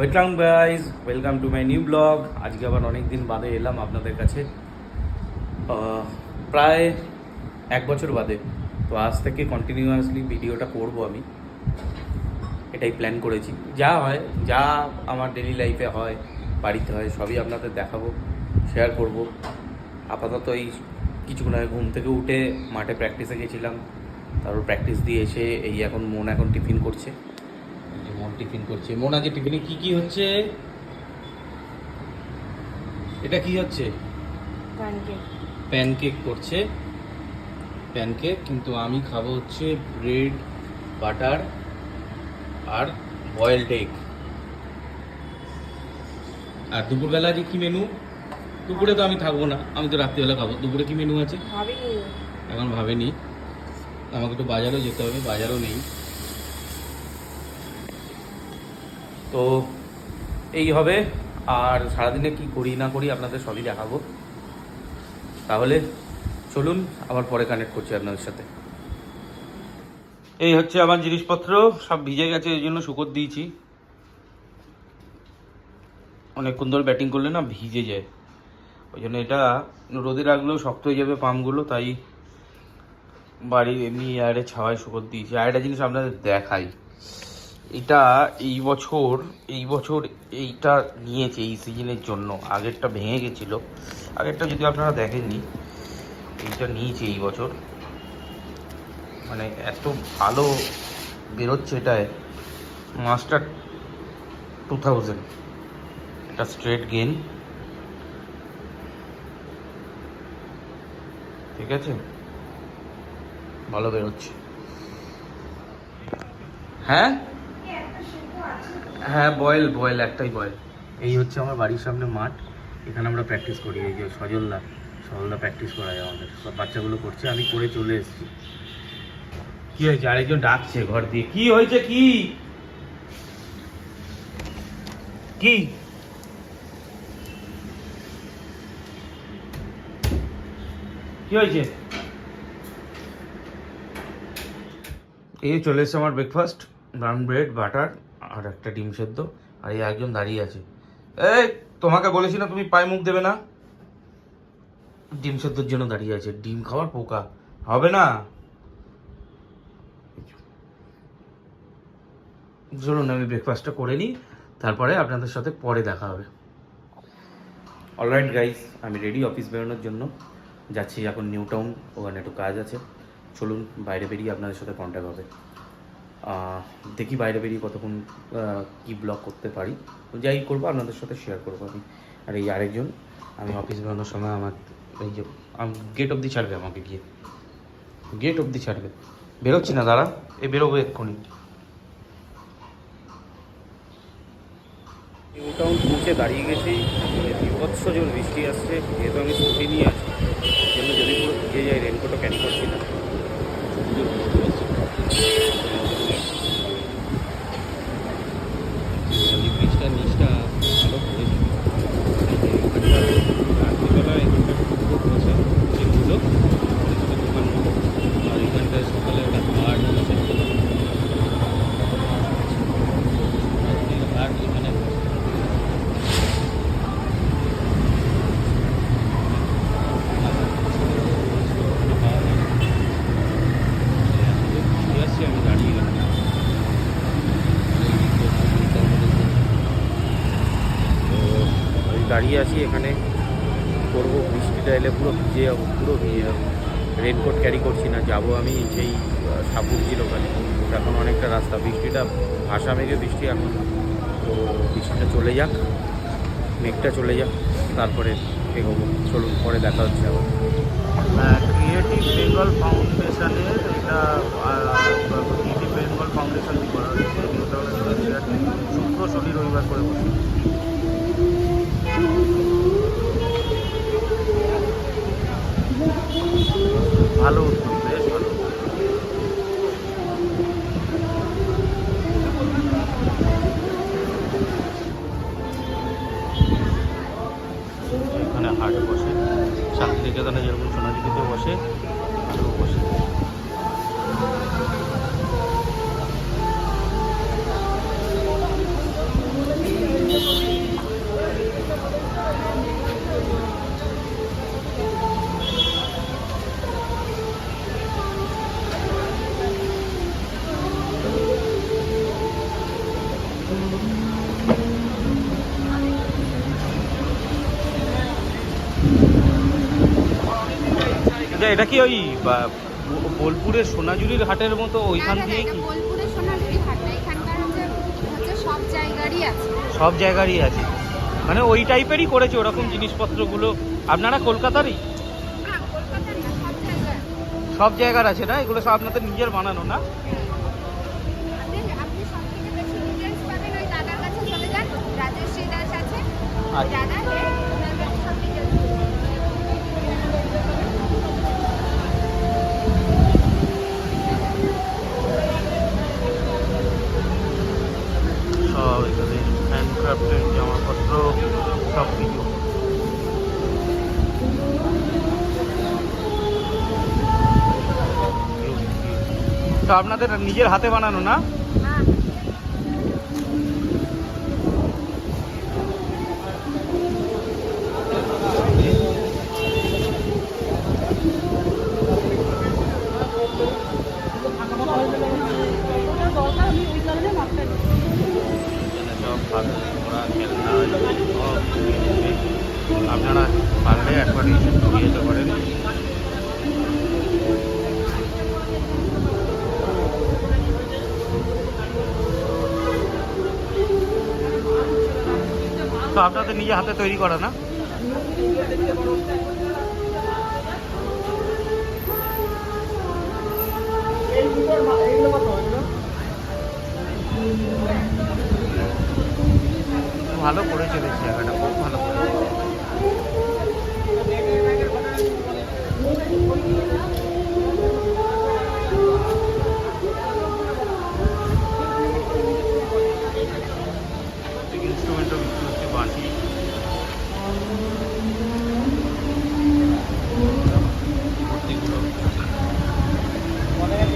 Welcome guys welcome to my new blog. আজকে আবার অনেক দিন বাদে এলাম আপনাদের কাছে। প্রায় এক বছর বাদে। তো আজ থেকে কন্টিনিউয়াসলি ভিডিওটা করব আমি। এটাই প্ল্যান করেছি। যা হয়, যা আমার ডেলি লাইফে হয়, বাড়িতে হয়, সবই আপনাদের দেখাবো শেয়ার করব। আপাতত এই কিছুক্ষণ আগে ঘুম থেকে উঠে মাঠে প্র্যাকটিসে গেছিলাম। তারপর প্র্যাকটিস দিয়ে এসে এই এখন মন এখন টিফিন করছে। টিফিন করছে। মন আজকে টিফিনে কি কি হচ্ছে? এটা কি হচ্ছে? প্যানকেক করছে। প্যানকেক কিন্তু আমি খাব হচ্ছে ব্রেড বাটার আর বয়েলড এগ আর দুপুরবেলা যে কি মেনু দুপুরে তো আমি থাকব না আমি তো রাত্রিবেলা খাব। দুপুরে কি মেনু আছে? এখন ভাবেনি। আমাকে একটু বাজারও যেতে হবে বাজারও নেই। তো এই হবে। আর সারাদিনে কি করি না করি আপনাদের সবই দেখাবো। তাহলে চলুন, আবার পরে কানেক্ট করছি আপনাদের সাথে। এই হচ্ছে আমার জিনিসপত্র, সব ভিজে গেছে, এই জন্য শুকোর দিয়েছি। অনেকক্ষণ ধরে ব্যাটিং করলে না ভিজে যায়। ওই জন্য এটা রোদে রাখলেও শক্ত হয়ে যাবে পামগুলো তাই বাড়ি এমনি আরে ছাওয়ায় শুকর দিয়েছি। আর একটা জিনিস আপনাদের দেখাই। এটা এই বছর এই বছর এইটা নিয়েছে, এই সিজনের জন্য। আগেরটা ভেঙে গেছিল। আগেরটা যদি আপনারা দেখেননি, এইটা নিয়েছে এই বছর। মানে এত ভালো বেরোচ্ছে এটায়। মাস্টার টু থাউজেন্ড এটা স্ট্রেট গেন ঠিক আছে? ভালো বেরোচ্ছে। হ্যাঁ? হ্যাঁ বয়েল বয়েল একটাই বয়েল এই হচ্ছে আমার বাড়ির সামনে মাঠ। এখানে আমরা প্র্যাকটিস করি। এই যে সজলদা সজলদা প্র্যাকটিস আমাদের। সব বাচ্চাগুলো করছে, আমি করে চলে এসেছি। কি হয়েছে? আরেকজন ডাকছে ঘর দিয়ে। কি হয়েছে? কি? কি? কি হয়েছে? এই চলে এসছে আমার ব্রেকফাস্ট ব্রাউন ব্রেড বাটার আর একটা ডিম সেদ্ধ, আর এই একজন দাঁড়িয়ে আছে। এই, তোমাকে বলেছি না তুমি পায়ে মুখ দেবে না? ডিম সেদ্ধর জন্য দাঁড়িয়ে আছে। ডিম খাওয়ার পোকা। হবে না? চলুন, আমি ব্রেকফাস্টটা করে নিই। তারপরে আপনাদের সাথে পরে দেখা হবে। অলরাইট গাইস আমি রেডি অফিস বেরোনোর জন্য। যাচ্ছি এখন নিউ টাউন ওখানে একটু কাজ আছে। চলুন, বাইরে বেরিয়ে আপনাদের সাথে কন্ট্যাক্ট হবে। দেখি বাইরে বেরিয়ে কতক্ষণ কি ব্লগ করতে পারি। যাই করব, আপনাদের সাথে শেয়ার করব আমি। আর এই আরেকজন, আমি অফিস বেরোনোর সময় আমার, এই যে গেট অবধি ছাড়বে আমাকে গিয়ে। গেট অবধি ছাড়বে। বেরোচ্ছি না, দাঁড়া। এ বেরোবো এক্ষুনি। নিউ টাউন পৌঁছে দাঁড়িয়ে গেছি। বিভৎস জোর বৃষ্টি আসছে, যেহেতু আমি স্কুটি নিয়ে আছি। জন্য যদি পুরো ভিজে যায় রেনকোটও ক্যারি করছি না জোর বৃষ্টি আসছে। এই ব্রিজটার নিচটা ভালো করেছে রাত্রিবেলা এখানটা খুব বসে যেগুলো দোকান আর এখানটায় সকালে একটা হাট আছে হাট এখানে আমি দাঁড়িয়ে গেলাম তো আমি দাঁড়িয়ে আছি এখানে। করব, বৃষ্টিটা এলে পুরো ভিজে যাব, পুরো ভিজে যাব। রেনকোট ক্যারি করছি না, যাব আমি সেই সাপুরজির ওখানে। এখন অনেকটা রাস্তা, বৃষ্টিটা ভাষা মেঘে বৃষ্টি এখন। তো বৃষ্টিটা চলে যাক, মেঘটা চলে যাক, তারপরে এগোবো। চলুন, পরে দেখা হচ্ছে আবার। ক্রিয়েটিভ বেঙ্গল ফাউন্ডেশনের এটা এটা এটা কি ওই বোলপুরের সোনাঝুরির হাটের মতো ওইখান দিয়ে কি? বোলপুরের সোনাঝুরি হাট না এখানকার হচ্ছে হচ্ছে সব জায়গারই আছে। সব জায়গারই আছে। মানে ওই টাইপেরই করেছে ওরকম জিনিসপত্রগুলো। আপনারা কলকাতারই? সব জায়গার। আছে না? এগুলো সব আপনাদের নিজের বানানো না? আপনি তো আপনাদের নিজের হাতে বানানো না? আপনারা পারলে একবার এসে ঘুরিয়ে তো আপনাদের নিজে হাতে তৈরি করা না? ভালো করে চলেছে জায়গাটা খুব ভালো করে